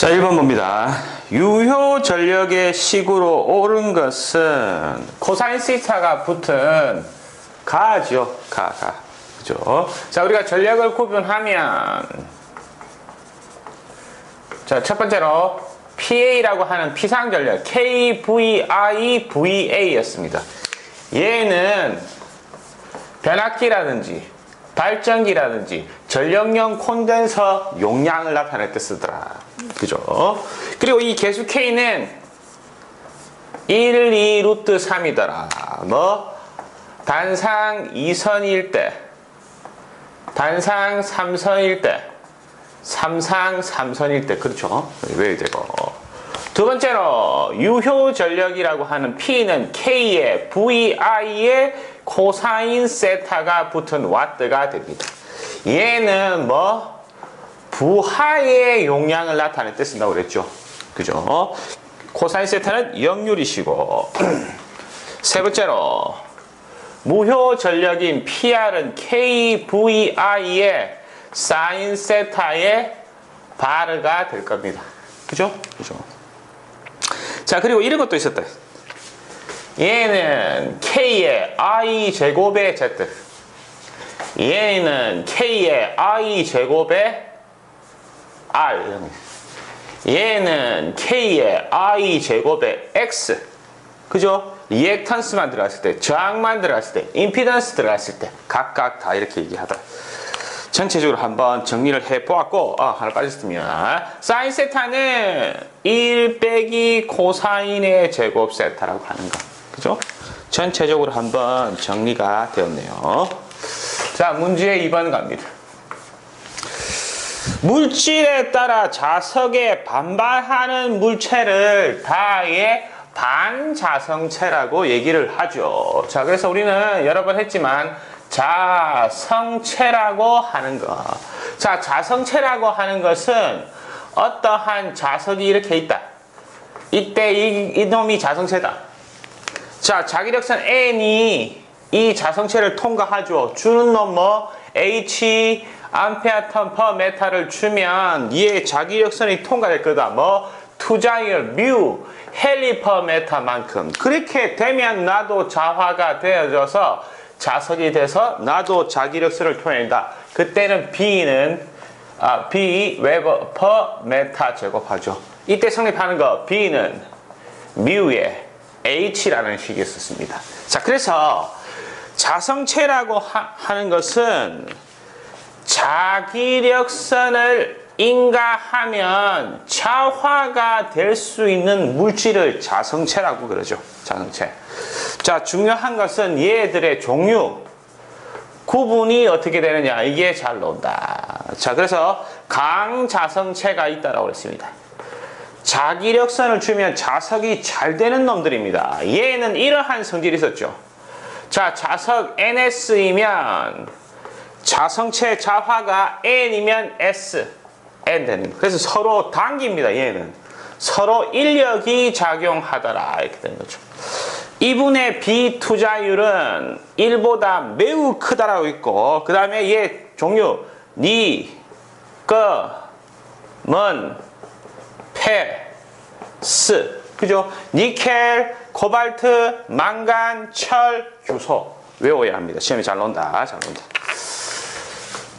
자, 1번 봅니다. 유효 전력의 식으로 옳은 것은 코사인 시타가 붙은 가죠. 가, 가. 그죠? 자, 우리가 전력을 구분하면 자, 첫 번째로 PA라고 하는 피상 전력 KVI, VA였습니다. 얘는 변압기라든지 발전기라든지 전력용 콘덴서 용량을 나타낼 때 쓰더라. 그죠? 그리고 이 개수 K는 1, 2 루트 3이더라. 뭐 단상 2선일 때, 단상 3선일 때, 삼상 3선일 때 그렇죠? 외워야 되고 두 번째로 유효 전력이라고 하는 P는 K에 VI에 코사인 세타가 붙은 와트가 됩니다. 얘는 뭐 부하의 용량을 나타낼 때 쓴다고 그랬죠. 그죠? 코사인 세타는 0율이시고 세 번째로 무효 전력인 PR은 KVI에 사인 세타의 바르가 될 겁니다. 그죠? 그죠? 자, 그리고 이런 것도 있었다. 얘는 K의 I 제곱의 Z. 얘는 K의 I 제곱의 R. 얘는 K의 I 제곱의 X. 그죠? 리액턴스만 들어갔을 때, 저항만 들어갔을 때, 임피던스 들어갔을 때, 각각 다 이렇게 얘기하더라. 전체적으로 한번 정리를 해보았고 아, 하나 빠졌으면 사인 세타는 1 빼기 코사인의 제곱 세타라고 하는 거 그죠? 전체적으로 한번 정리가 되었네요 자 문제 2번 갑니다 물질에 따라 자석에 반발하는 물체를 다의 반자성체라고 얘기를 하죠 자 그래서 우리는 여러 번 했지만 자성체라고 하는 것. 자, 자성체라고 하는 것은 어떠한 자석이 이렇게 있다. 이때 이, 이놈이 자성체다. 자, 자기력선 N이 이 자성체를 통과하죠. 주는 놈 뭐? H 암페아턴 퍼 메타를 주면 얘 자기력선이 통과될 거다. 뭐? 투자율 뮤 헬리 퍼 메타만큼. 그렇게 되면 나도 자화가 되어져서 자석이 돼서 나도 자기력선을 토해낸다. 그때는 B는 아, B 웨버 퍼 메타 제곱하죠. 이때 성립하는 거 B는 뮤의 H라는 식이 있었습니다. 자, 그래서 자성체라고 하, 는 것은 자기력선을 인가하면 차화가 될 수 있는 물질을 자성체라고 그러죠. 자성체. 자, 중요한 것은 얘들의 종류, 구분이 어떻게 되느냐. 이게 잘 나온다. 자, 그래서 강자성체가 있다라고 했습니다. 자기력선을 주면 자석이 잘 되는 놈들입니다. 얘는 이러한 성질이 있었죠. 자, 자석 NS이면 자성체 자화가 N이면 S, N 되는 그래서 서로 당깁니다. 얘는. 서로 인력이 작용하더라. 이렇게 되는 거죠. 이분의 비투자율은 1보다 매우 크다라고 있고 그 다음에 얘 종류 니, 거, 먼, 페, 스 그죠? 니켈, 코발트, 망간, 철, 규소 외워야 합니다. 시험이 잘 논다. 잘 논다.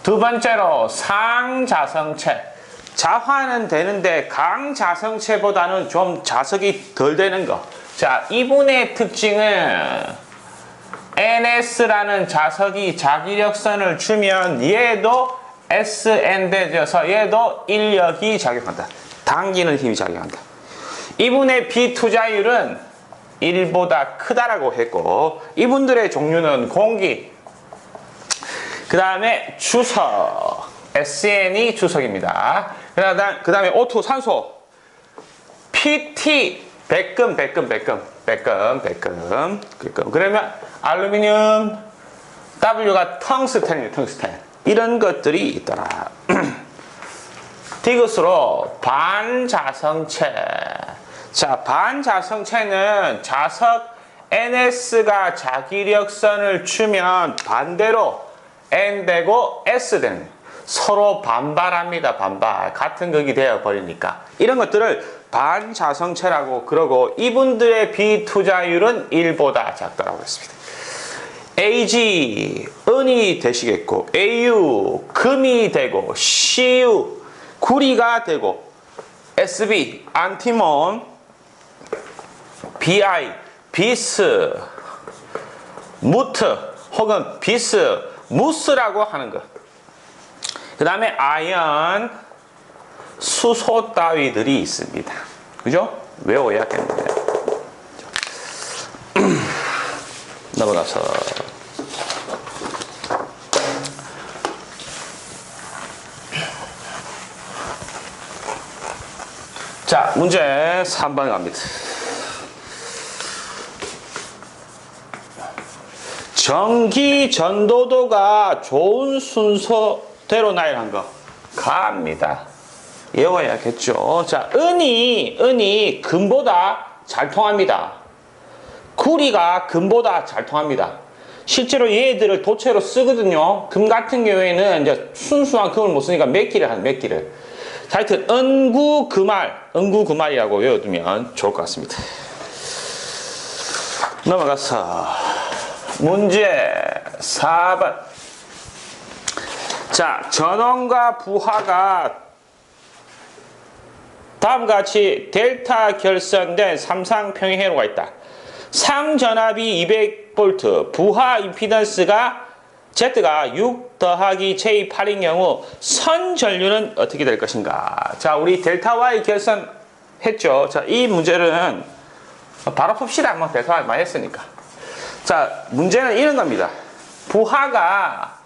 두 번째로 상자성체 자화는 되는데 강자성체보다는 좀 자석이 덜 되는 거 자, 이분의 특징은 NS라는 자석이 자기력선을 주면 얘도 SN 되져서 얘도 인력이 작용한다. 당기는 힘이 작용한다. 이분의 비투자율은 1보다 크다라고 했고 이분들의 종류는 공기 그 다음에 주석 SN이 주석입니다. 그 다음에 O2 산소 PT 백금, 백금, 백금, 백금, 백금, 백금. 그러면 알루미늄, W가 텅스텐이에요, 텅스텐. 이런 것들이 있더라. 디귿으로 반자성체. 자, 반자성체는 자석 NS가 자기력선을 주면 반대로 N 되고 S 되는 서로 반발합니다. 반발. 같은 극이 되어 버리니까. 이런 것들을 반자성체라고 그러고 이분들의 비투자율은 1보다 작다라고 했습니다. AG 은이 되시겠고 AU 금이 되고 CU 구리가 되고 SB 안티몬 BI 비스 무트 혹은 비스 무스라고 하는 것. 그 다음에 아연 수소 따위들이 있습니다. 그죠? 외워야겠네요. 넘어가서 자 문제 3번 갑니다. 전기 전도도가 좋은 순서대로 나열한 거 갑니다. 외워야겠죠. 자, 은이 은이 금보다 잘 통합니다. 구리가 금보다 잘 통합니다. 실제로 얘들을 도체로 쓰거든요. 금 같은 경우에는 이제 순수한 금을 못 쓰니까 몇 기를 하는 몇 기를. 자, 하여튼 은구 금알, 은구 금알이라고 외워두면 좋을 것 같습니다. 넘어가서 문제 4번. 자, 전원과 부하가 다음과 같이 델타 결선된 삼상 평행회로가 있다. 상전압이 200V, 부하 임피던스가 Z가 6 더하기 J8인 경우 선전류는 어떻게 될 것인가? 자, 우리 델타 Y 결선 했죠. 자, 이 문제는 바로 풉시다. 뭐 델타 Y 많이 했으니까. 자, 문제는 이런 겁니다. 부하가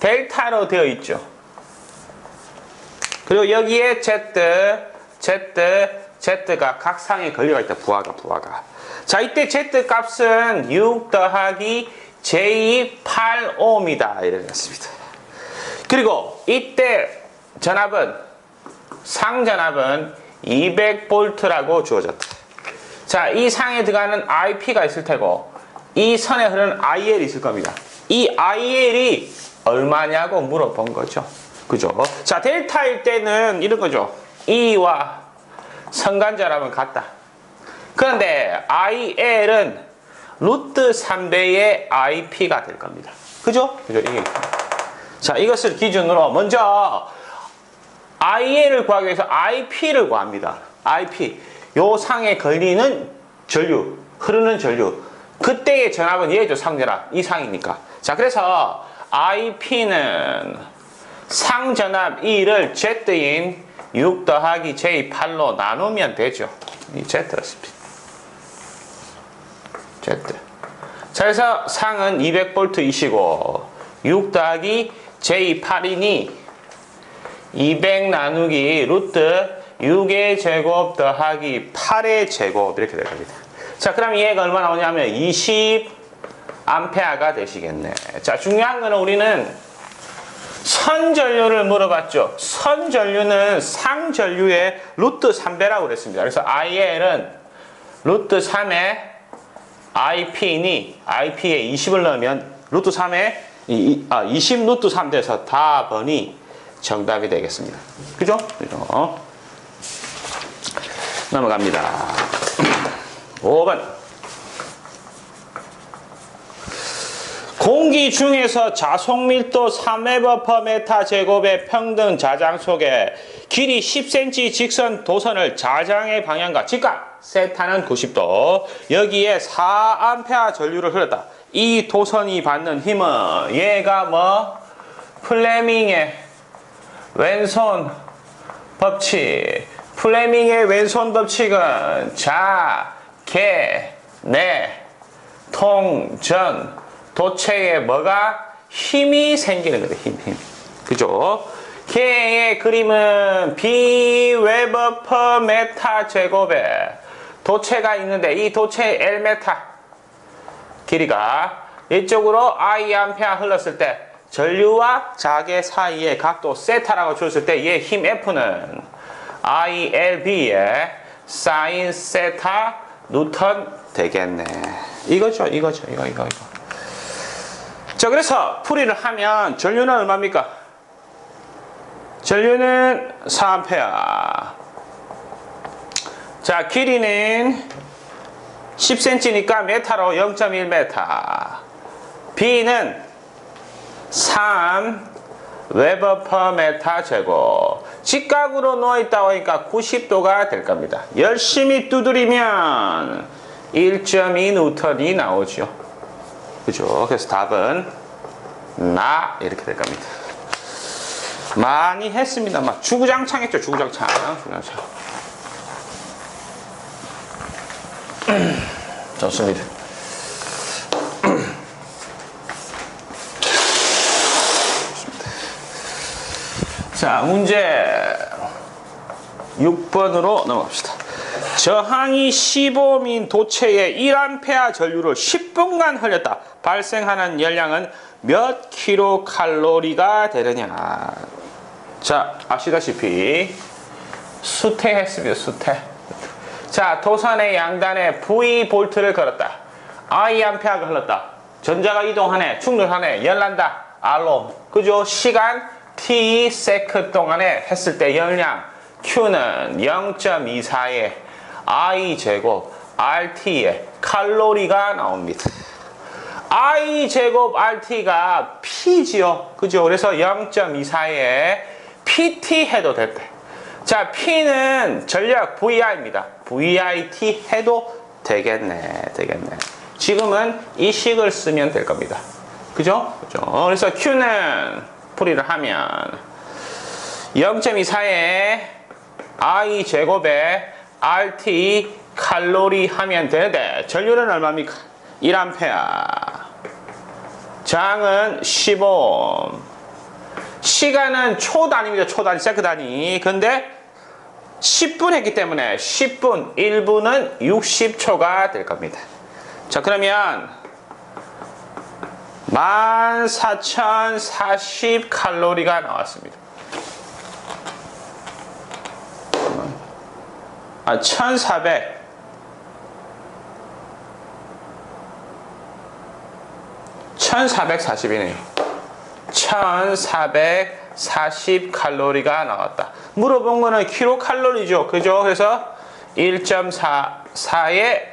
델타로 되어 있죠. 그리고 여기에 Z, Z, Z가 각 상에 걸려가 있다. 부하가, 부하가. 자, 이때 Z 값은 6 더하기 J85입니다. 이렇게 했습니다. 그리고 이때 전압은, 상전압은 200V라고 주어졌다. 자, 이 상에 들어가는 IP가 있을 테고, 이 선에 흐르는 IL이 있을 겁니다. 이 IL이 얼마냐고 물어본 거죠. 그죠? 자, 델타일 때는 이런 거죠. E와 성간절합은 같다. 그런데 IL은 루트 3배의 IP가 될 겁니다. 그죠? 그죠? 이게. 자, 이것을 기준으로 먼저 IL을 구하기 위해서 IP를 구합니다. IP. 요 상에 걸리는 전류, 흐르는 전류. 그때의 전압은 얘죠, 상전압. 이 상이니까. 자, 그래서 IP는 상전압 E를 Z인 6 더하기 J8로 나누면 되죠. 이 Z였습니다. Z. 자, 그래서 상은 200V이시고 6 더하기 J8이니 200 나누기 루트 6의 제곱 더하기 8의 제곱 이렇게 될 겁니다. 자, 그럼 얘가 얼마 나오냐면 20 암페아가 되시겠네. 자, 중요한 거는 우리는 선전류를 물어봤죠. 선전류는 상전류의 루트 3배라고 그랬습니다. 그래서 IL은 루트 3의 IP니 IP에 20을 넣으면 루트 3에 이, 아, 20 루트 3 돼서 답번이 정답이 되겠습니다. 그죠? 그죠? 넘어갑니다. 5번. 공기 중에서 자속 밀도 3웨버 퍼 메타 제곱의 평등 자장 속에 길이 10cm 직선 도선을 자장의 방향과 직각 세타는 90도 여기에 4A 전류를 흘렸다. 이 도선이 받는 힘은 얘가 뭐 플레밍의 왼손 법칙 플레밍의 왼손 법칙은 자, 개, 내, 통, 전 도체에 뭐가 힘이 생기는 거다. 힘, 힘. 그죠? 개의 그림은 B 웨버 퍼 메타 제곱에 도체가 있는데 이 도체의 L 메타 길이가 이쪽으로 I 암페아 흘렀을 때 전류와 자개 사이의 각도 세타라고 줬을 때 얘 힘 F는 ILB의 사인 세타 뉴턴 되겠네. 이거죠, 이거죠, 이거, 이거, 이거. 자, 그래서 풀이를 하면 전류는 얼마입니까? 전류는 4A. 자, 길이는 10cm니까 메타로 0.1m. B는 3 웨버 퍼 메타 제곱. 직각으로 누워있다 보니까 90도가 될 겁니다. 열심히 두드리면 1.2 뉴턴이 나오죠. 그죠? 그래서 답은 나 이렇게 될 겁니다. 많이 했습니다. 막 주구장창 했죠. 주구장창. 주구장창. 좋습니다. 자, 문제 6번으로 넘어갑시다. 저항이 15민 도체에 1A 전류를 10분간 흘렸다. 발생하는 열량은 몇 킬로칼로리가 되느냐. 자, 아시다시피 수태했습니다. 수태. 자, 도선의 양단에 V 볼트를 걸었다. I 암페어가 흘렀다. 전자가 이동하네, 충돌하네, 열난다. R로. 그죠? 시간 T 세크 동안에 했을 때 열량 Q는 0.24에 I 제곱 RT에 칼로리가 나옵니다. I 제곱 RT가 P지요. 그죠? 그래서 0.24에 PT 해도 됐대. 자, P는 전력 VI입니다. VIT 해도 되겠네. 되겠네. 지금은 이 식을 쓰면 될 겁니다. 그죠? 그죠? 그래서 Q는 풀이를 하면 0.24에 I 제곱에 RT 칼로리 하면 되는데 전류는 얼마입니까? 1A 장은 15 시간은 초 단위입니다. 초 단위, 세크 단위. 근데 10분 했기 때문에 10분, 1분은 60초가 될 겁니다. 자, 그러면 14,040 칼로리가 나왔습니다. 아, 1,400. 1440이네요. 1440 칼로리가 나왔다. 물어본 거는 킬로칼로리죠. 그죠? 그래서 1.44의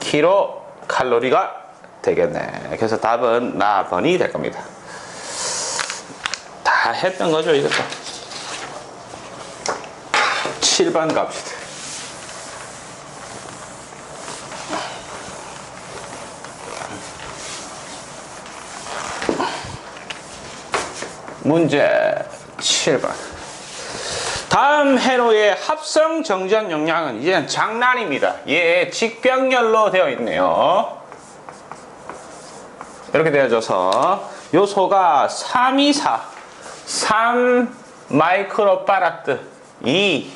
킬로칼로리가 되겠네. 그래서 답은 나번이 될 겁니다. 다 했던 거죠, 이것도. 7번 갑시다. 문제 7번. 다음 회로의 합성 정전 용량은 이제는 장난입니다. 얘 직병렬로 되어 있네요. 이렇게 되어져서 요소가 324, 3 마이크로파라트, 2,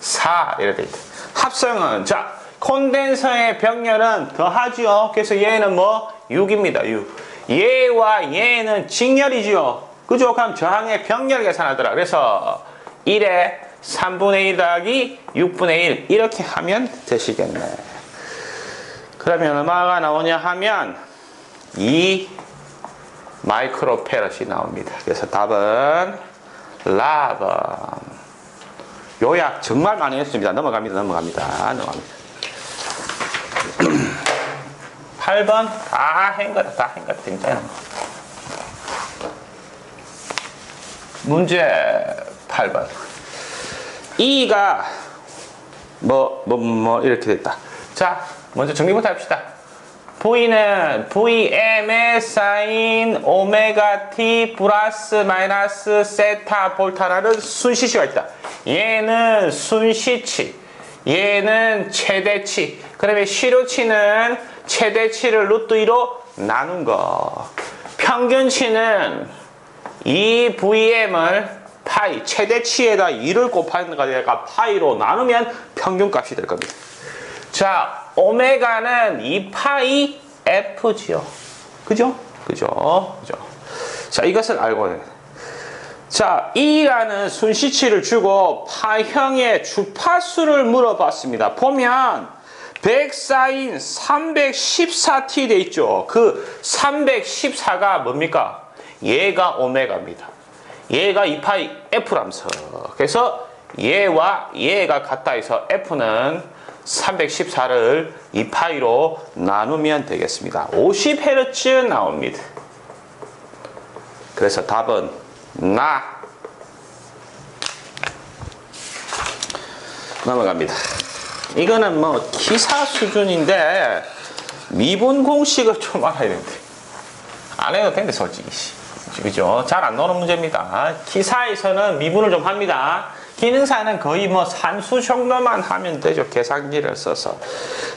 4 이렇게 돼 있다. 합성은 자 콘덴서의 병렬은 더하지요. 그래서 얘는 뭐 6입니다. 6. 얘와 얘는 직렬이지요. 그죠? 그럼 저항의 병렬 계산하더라. 그래서 1에 3분의 1 더하기 6분의 1 이렇게 하면 되시겠네. 그러면 얼마가 나오냐 하면 2 마이크로페럿이 나옵니다. 그래서 답은 라번. 요약 정말 많이 했습니다. 넘어갑니다. 넘어갑니다. 넘어갑니다. 8번 다한 거다. 다한 거다. 진짜. 문제 8번. 2가 뭐, 뭐, 뭐, 이렇게 됐다. 자, 먼저 정리부터 합시다. V는 Vm의 사인 오메가 T 플러스 마이너스 세타 볼타라는 순시치가 있다. 얘는 순시치, 얘는 최대치. 그러면 시료치는 최대치를 루트 2로 나눈 거. 평균치는 이 VM을 파이, 최대치에다 2를 곱하는 거가 되니까 파이로 나누면 평균값이 될 겁니다. 자, 오메가는 2파이 F지요. 그죠? 그죠? 그죠? 자, 이것을 알고 해. 자, E라는 순시치를 주고 파형의 주파수를 물어봤습니다. 보면 100사인 314T 돼 있죠. 그 314가 뭡니까? 얘가 오메가입니다. 얘가 2파이 F라면서. 그래서 얘와 얘가 같다 해서 F는 314를 2파이로 나누면 되겠습니다. 50Hz 나옵니다. 그래서 답은 나 넘어갑니다. 이거는 뭐 기사 수준인데 미분 공식을 좀 알아야 되는데 안 해도 되는데 솔직히 그죠? 잘 안 나오는 문제입니다. 기사에서는 미분을 좀 합니다. 기능사는 거의 뭐 산수 정도만 하면 되죠. 계산기를 써서.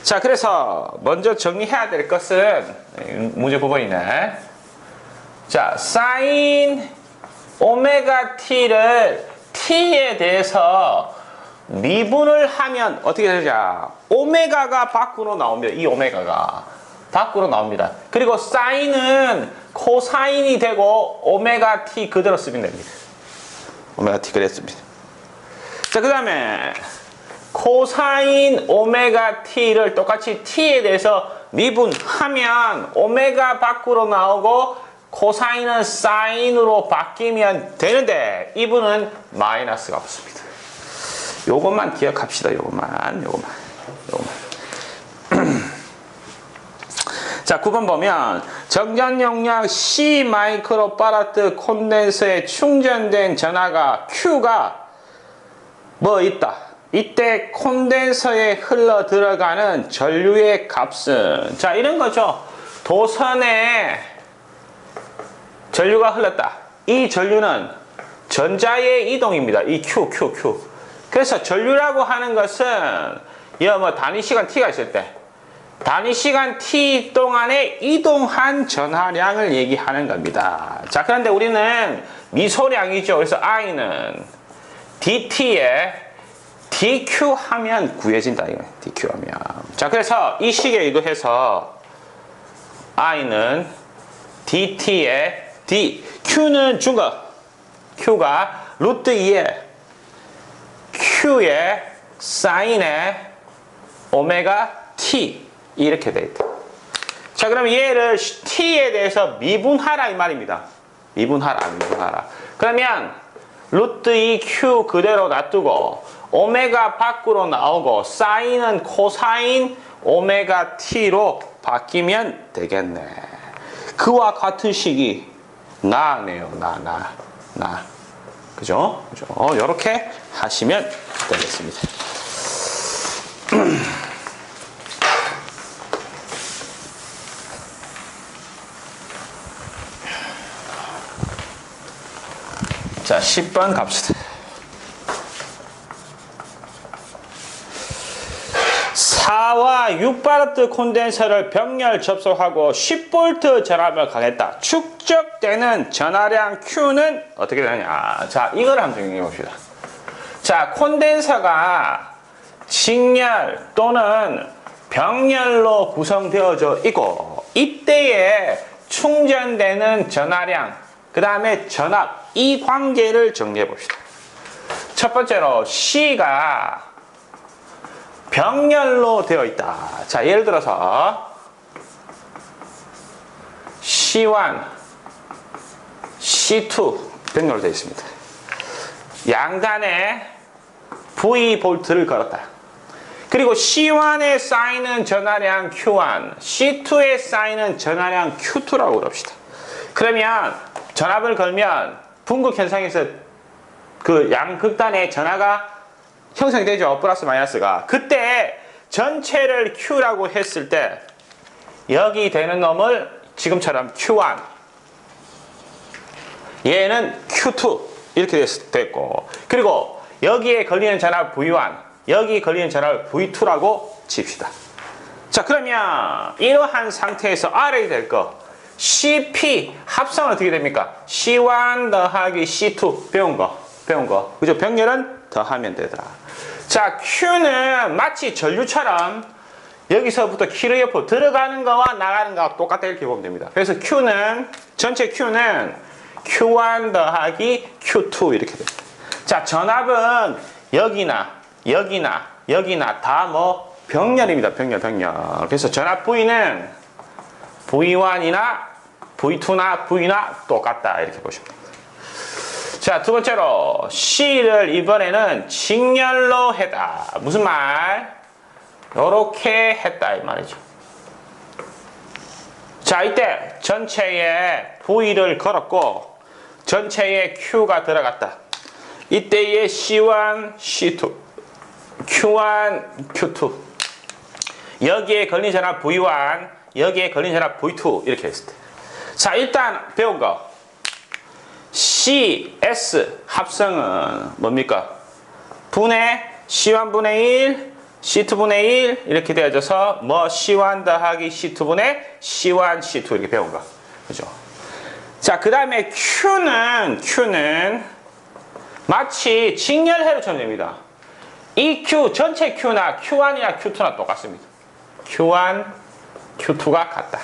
자, 그래서 먼저 정리해야 될 것은 문제 9번이네. 자, 사인 오메가 t를 t에 대해서 미분을 하면 어떻게 되냐? 오메가가 밖으로 나오면 이 오메가가 밖으로 나옵니다. 그리고 사인은 코사인이 되고 오메가 t 그대로 쓰면 됩니다. 오메가 t 그랬습니다. 자, 그 다음에 코사인 오메가 t를 똑같이 t에 대해서 미분하면 오메가 밖으로 나오고 코사인은 사인으로 바뀌면 되는데 이분은 마이너스가 없습니다. 요것만 기억합시다. 요것만, 요것만, 요것만. 자, 9번 보면 정전 용량 C 마이크로파라트 콘덴서에 충전된 전하가 Q가 뭐 있다. 이때 콘덴서에 흘러 들어가는 전류의 값은 자, 이런 거죠. 도선에 전류가 흘렀다. 이 전류는 전자의 이동입니다. 이 Q, Q, Q. 그래서 전류라고 하는 것은 이뭐 단위 시간 t가 있을 때 단위 시간 t 동안에 이동한 전하량을 얘기하는 겁니다. 자, 그런데 우리는 미소량이죠. 그래서 i는 dt에 dq 하면 구해진다. 이거 dq 하면. 자, 그래서 이 식에 이거 해서 i는 dt에 d q는 준 거. q가 루트 2에 q의 사인의 오메가 t 이렇게 돼 있다. 자, 그럼 얘를 t에 대해서 미분하라 이 말입니다. 미분하라, 미분하라. 그러면 루트 2q 그대로 놔두고 오메가 밖으로 나오고 사인은 코사인 오메가 t로 바뀌면 되겠네. 그와 같은 식이 나네요. 나, 나, 나. 그죠? 그죠? 이렇게 하시면 되겠습니다. 자, 10번 갑시다. 4와 6바르트 콘덴서를 병렬 접속하고 10V 전압을 가겠다. 축적되는 전하량 Q는 어떻게 되느냐. 자, 이걸 한번 정리해 봅시다. 자, 콘덴서가 직렬 또는 병렬로 구성되어져 있고 이때에 충전되는 전하량 그 다음에 전압 이 관계를 정리해 봅시다. 첫 번째로 C가 병렬로 되어 있다. 자, 예를 들어서 C1, C2 병렬로 되어 있습니다. 양단에 V 볼트를 걸었다. 그리고 C1에 쌓이는 전하량 Q1, C2에 쌓이는 전하량 Q2라고 그럽시다. 그러면 전압을 걸면 분극 현상에서 그 양극단의 전하가 형성이 되죠. 플러스 마이너스가. 그때 전체를 Q라고 했을 때 여기 되는 놈을 지금처럼 Q1 얘는 Q2 이렇게 됐고 그리고 여기에 걸리는 전압 V1 여기 걸리는 전압 V2라고 칩시다. 자 그러면 이러한 상태에서 알아야 될거 CP 합성은 어떻게 됩니까? C1 더하기 C2 배운 거 배운 거 그죠? 병렬은 더하면 되더라. 자 Q는 마치 전류처럼 여기서부터 키로 옆으로 들어가는 거와 나가는 거와 똑같다 이렇게 보면 됩니다. 그래서 Q는 전체 Q는 Q1 더하기 Q2 이렇게 됩니다. 자 전압은 여기나 여기나 여기나 다 뭐 병렬입니다. 병렬 병렬. 그래서 전압 V는 V1이나 V2나 V나 똑같다 이렇게 보시면 됩니다. 자, 두 번째로 C를 이번에는 직렬로 했다. 무슨 말? 요렇게 했다 이 말이죠. 자, 이때 전체에 V를 걸었고 전체에 Q가 들어갔다. 이때의 C1, C2, Q1, Q2 여기에 걸린 전압 V1, 여기에 걸린 전압 V2 이렇게 했을 때. 자, 일단 배운 거 CS 합성은 뭡니까? 분의 C1분의 1, C2분의 1 이렇게 되어져서 뭐 C1 더하기 C2분의 C1, C2 이렇게 배운 거. 그죠? 자, 그 다음에 Q는, Q는 마치 직렬회로처럼 됩니다. 이 Q, 전체 Q나 Q1이나 Q2나 똑같습니다. Q1, Q2가 같다.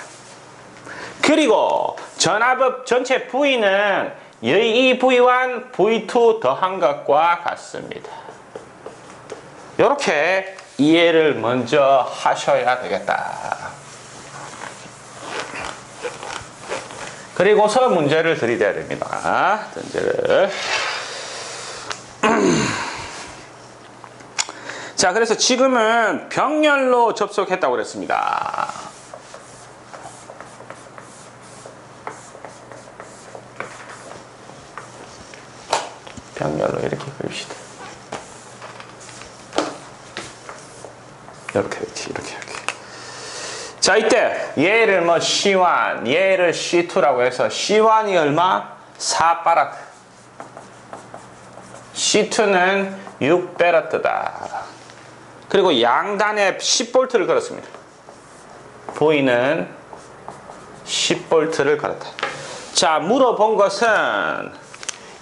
그리고 전압의 전체 V는 이 V1, V2 더한 것과 같습니다. 이렇게 이해를 먼저 하셔야 되겠다. 그리고서 문제를 들이대야 됩니다. 문제를. 자, 그래서 지금은 병렬로 접속했다고 그랬습니다. 병렬로 이렇게 그립시다. 이렇게, 이렇게, 이렇게, 이렇게. 자, 이때 얘를 뭐 C1, 얘를 C2라고 해서 C1이 얼마? 4바라트. C2는 6베라트다. 그리고 양단에 10볼트를 걸었습니다. 보이는 10볼트를 걸었다. 자, 물어본 것은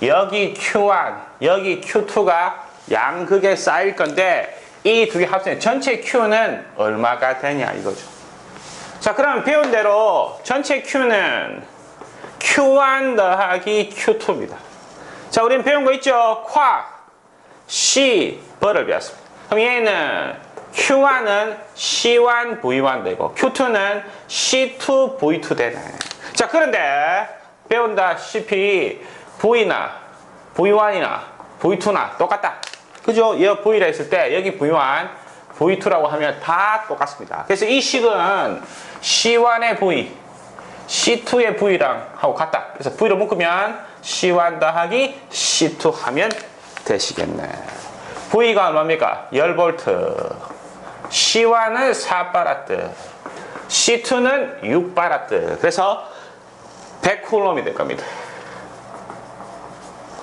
여기 Q1, 여기 Q2가 양극에 쌓일 건데 이 두 개 합성해 전체 Q는 얼마가 되냐 이거죠. 자, 그럼 배운 대로 전체 Q는 Q1 더하기 Q2입니다. 자, 우리는 배운 거 있죠? 콱, C, 벌을 배웠습니다. 그럼 얘는 Q1은 C1, V1 되고 Q2는 C2, V2 되네. 자, 그런데 배운다 시피 V나 V1이나 V2나 똑같다. 그죠? 얘 V라 했을 때 여기 V1, V2라고 하면 다 똑같습니다. 그래서 이 식은 C1의 V, C2의 V랑 하고 같다. 그래서 V로 묶으면 C1 더하기 C2 하면 되시겠네. V가 얼마입니까? 10V. C1은 4바라트. C2는 6바라트. 그래서 100쿨럼이 될 겁니다.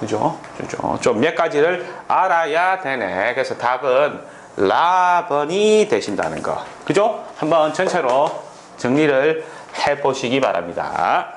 그죠? 그죠? 좀 몇 가지를 알아야 되네. 그래서 답은 라번이 되신다는 거. 그죠? 한번 전체로 정리를 해 보시기 바랍니다.